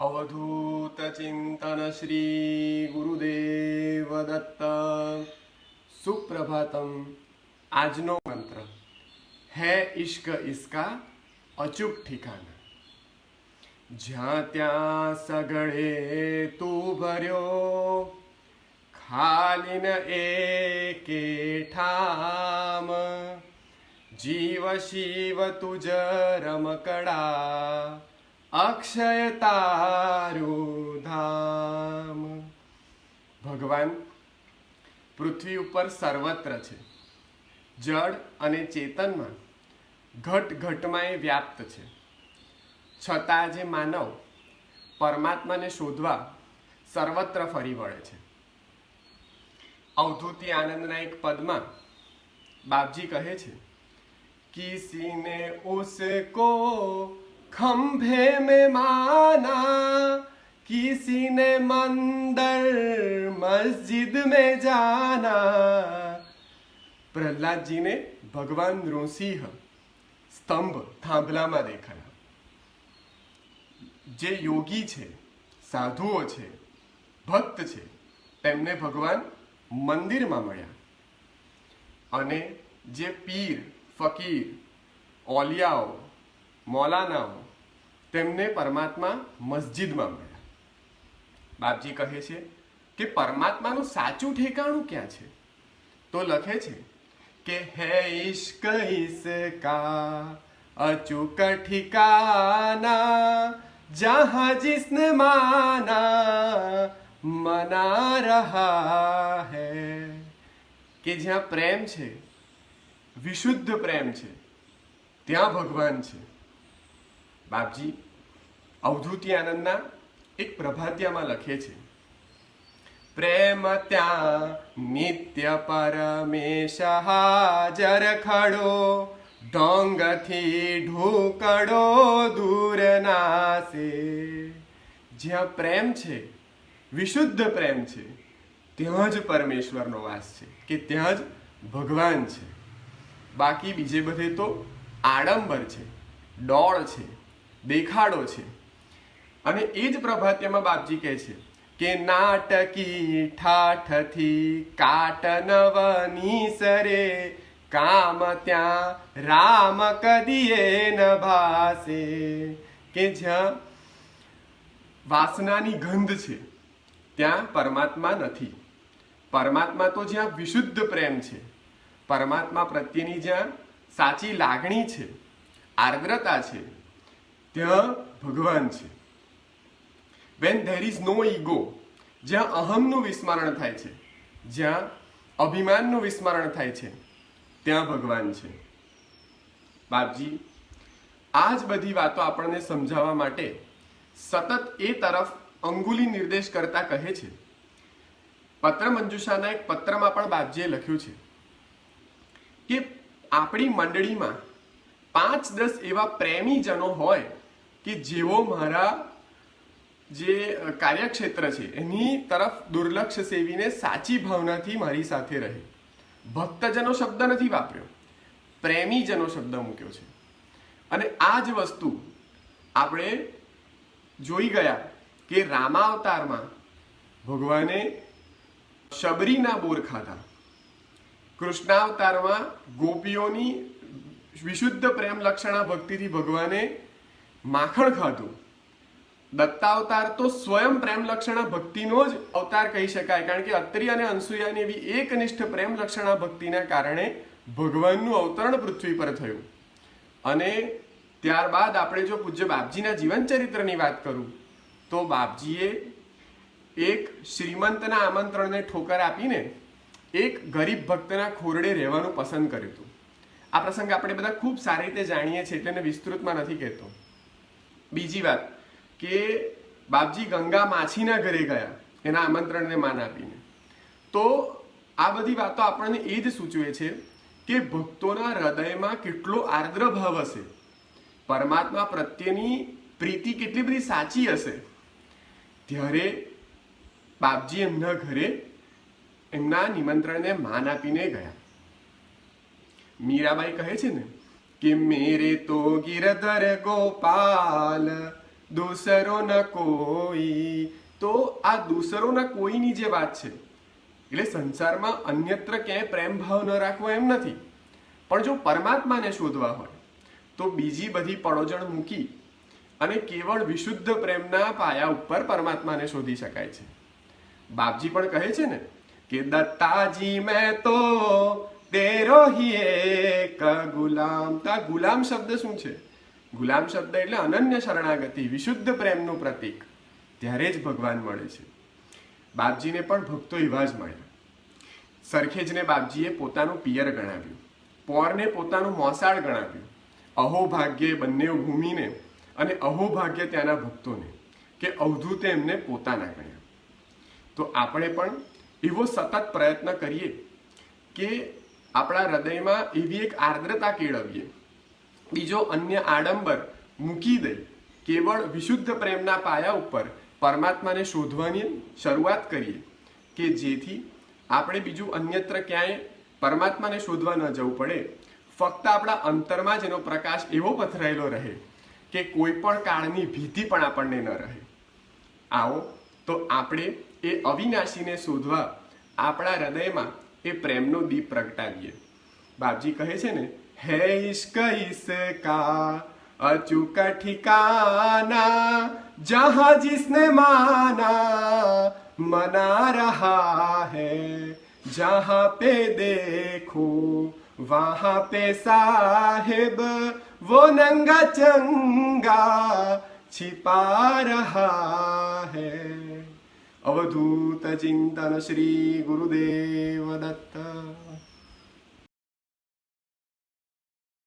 અવધૂત ચિંતન શ્રી ગુરુદેવ દત્ત સુપ્રભાતમ આજનો મંત્ર હે ઇશ્ક ઇસકા અચૂક ઠિકાના જ્યાં ત્યાં સગળે તું ભર્યો ખાલી ન એકે ઠામ જીવ શિવ તુજ રમકડા અક્ષય તારું ધામ ભગવાન, પૃથ્વી ઉપર સર્વત્ર છે. જળ અને ચેતનમાં ઘટ ઘટમાં એ વ્યાપ્ત છે. છતાં જે માનવ પરમાત્માને શોધવા સર્વત્ર ફરી વળે છે. અવધૂતિ આનંદના એક પદમાં બાપજી કહે છે, કિસીને ઉસકો खंभे में माना किसी ने मंदिर मस्जिद में जाना પ્રહલાદજીને ભગવાન નૃસિંહ સ્તંભ થાંભલામાં દેખાયા જે યોગી છે સાધુઓ છે ભક્ત છે તેમને ભગવાન મંદિરમાં મળ્યા અને જે પીર ફકીર ઓલિયાઓ મૌલાનાઓ તેમને પરમાત્મા મસ્જિદમાં મળ્યા. બાપજી કહે છે કે પરમાત્માનું સાચું ઠેકાણું ક્યાં છે? તો લખે છે કે, હે ઇશ્ક ઇસકા અચૂક ઠિકાના, જહાં જિસને માના, મના રહા હૈ. કે જ્યાં પ્રેમ છે, વિશુદ્ધ પ્રેમ છે, ત્યાં ભગવાન છે. બાપજી, અવધૂતિ આનંદના એક પ્રભાત્યામાં લખે છે. પ્રેમ ત્યાં નિત્ય પરમેશ હાજર ખડો, ઢોંગથી ઢોકડો દૂર નાશે. જ્યાં પ્રેમ છે, વિશુદ્ધ પ્રેમ છે, ત્યાં જ પરમેશ્વરનો વાસ છે કે ત્યાં જ ભગવાન છે. બાકી બીજે બધે તો આડંબર છે, ડોળ છે. દેખાડો છે. અને એ જ પ્રભાત્યમાં બાપજી કહે છે કે નાટકી ઠાઠથી કાટ નવની સરે કામ ત્યાં રામ કદીએ ન ભાસે. કે જ્યાં વાસનાની ગંધ છે ત્યાં પરમાત્મા નથી. પરમાત્મા તો જ્યાં વિશુદ્ધ પ્રેમ છે. પરમાત્મા પ્રત્યેની જ્યાં સાચી લાગણી છે, આર્દ્રતા છે ત્યાં ભગવાન છે when there is no ego જ્યાં અહમનું વિસ્મરણ થાય છે, જ્યાં અભિમાનનું વિસ્મરણ થાય છે, ત્યાં ભગવાન છે. બાપજી આ જ બધી વાતો આપણને સમજાવવા માટે સતત એ તરફ અંગુલી નિર્દેશ કરતા કહે છે. પત્ર મંજુષાના એક પત્રમાં પણ બાપજીએ લખ્યું છે કે આપણી મંડળીમાં પાંચ દસ એવા પ્રેમીજનો હોય કે જેઓ મારા જે કાર્યક્ષેત્ર છે, એની તરફ દુર્લક્ષ સેવીને સાચી ભાવનાથી મારી સાથે રહે. ભક્તજનો શબ્દ નથી વાપર્યો. પ્રેમીજનો શબ્દ મૂક્યો છે. અને આ જ વસ્તુ આપણે જોઈ ગયા કે રામાવતારમાં ભગવાને શબરીના બોર ખાધા. કૃષ્ણાવતારમાં ગોપીઓની વિશુદ્ધ પ્રેમ લક્ષણા ભક્તિથી ભગવાને માખણ ખાધું. દત્તાવતાર તો સ્વયં પ્રેમ લક્ષણા ભક્તિનો જ અવતાર કહી શકાય, કારણ કે અત્રિ અને અંસુયાની એવી એકનિષ્ઠ પ્રેમ લક્ષણા ભક્તિના કારણે ભગવાનનું અવતરણ પૃથ્વી પર થયું. અને ત્યારબાદ આપણે જો પૂજ્ય બાપજીના જીવન ચરિત્રની વાત કરું, તો બાપજીએ એક શ્રીમંતના આમંત્રણને ઠોકર આપીને એક ગરીબ ભક્તના ખોરડે રહેવાનું પસંદ કર્યું હતું. આ પ્રસંગ આપણે બધા ખૂબ સારી રીતે જાણીએ છીએ, એટલે વિસ્તૃતમાં નથી કહેતો. બીજી વાત કે બાપજી ગંગા માછીના ઘરે ગયા, એના આમંત્રણને માન આપીને. તો આ બધી વાતો આપણને એ જ સૂચવે છે કે ભક્તોના હૃદયમાં કેટલો આર્દ્ર ભાવ હશે. પરમાત્મા પ્રત્યેની પ્રીતિ કેટલી બધી સાચી હશે. ત્યારે બાપજી એમના ઘરે એમના નિમંત્રણને માન આપીને ગયા. મીરાબાઈ કહે છે ને કે મેરે તો ગિરધર ગોપાલ દૂસરો ન કોઈ. તો આ દૂસરો ન કોઈની જે વાત છે? એટલે સંસારમાં અન્યત્ર ક્યાંય પ્રેમ ભાવ ન રાખવો એમ નથી. પણ જો પરમાત્માને શોધવા હોય, તો બીજી બધી પડોજણ મૂકી અને કેવળ વિશુદ્ધ પ્રેમના પાયા ઉપર પરમાત્માને શોધી શકાય છે. બાપજી પણ કહે છે ને કે, દત્તાજી મેં તો તેરો હી ગુલામ. તો ગુલામ શબ્દ શું છે? ગુલામ શબ્દ એટલે અનન્ય શરણાગતિ, વિશુદ્ધ પ્રેમનું પ્રતીક. ત્યારે જ ભગવાન મળે છે. બાપજીને પણ ભક્તો એવા જ મળ્યા. સરખેજને બાપજીએ પોતાનું પિયર ગણાવ્યું. પોરને પોતાનું મોસાળ ગણાવ્યું. અહોભાગ્યે બંને ભૂમિને અને અહોભાગ્ય ત્યાંના ભક્તોને કે અવધૂતે એમને પોતાના ગણ્યા. તો આપણે પણ એવો સતત પ્રયત્ન કરીએ કે આપણા હૃદયમાં એવી એક આર્દ્રતા કેળવીએ. બીજો અન્ય આડંબર મૂકી દઈ કેવળ વિશુદ્ધ પ્રેમના પાયા ઉપર પરમાત્માને શોધવાની શરૂઆત કરીએ કે જેથી આપણે બીજું અન્યત્ર ક્યાંય પરમાત્માને શોધવા ન જવું પડે. ફક્ત આપણા અંતરમાં જ એનો પ્રકાશ એવો પથરાયેલો રહે કે કોઈ પણ કાળની ભીતિ પણ આપણને ન રહે. આવો, તો આપણે એ અવિનાશીને શોધવા આપણા હૃદયમાં એ પ્રેમનો દીપ પ્રગટાવીએ બાપજી કહે છે ને હે ઇશ્ક ઇસકા અચૂક ठिकाना जहाँ जिसने माना मना रहा है जहाँ पे देखो वहाँ पे साहिब वो नंगा चंगा छिपा रहा है અવધૂત ચિંતન શ્રી ગુરુદેવ દત્ત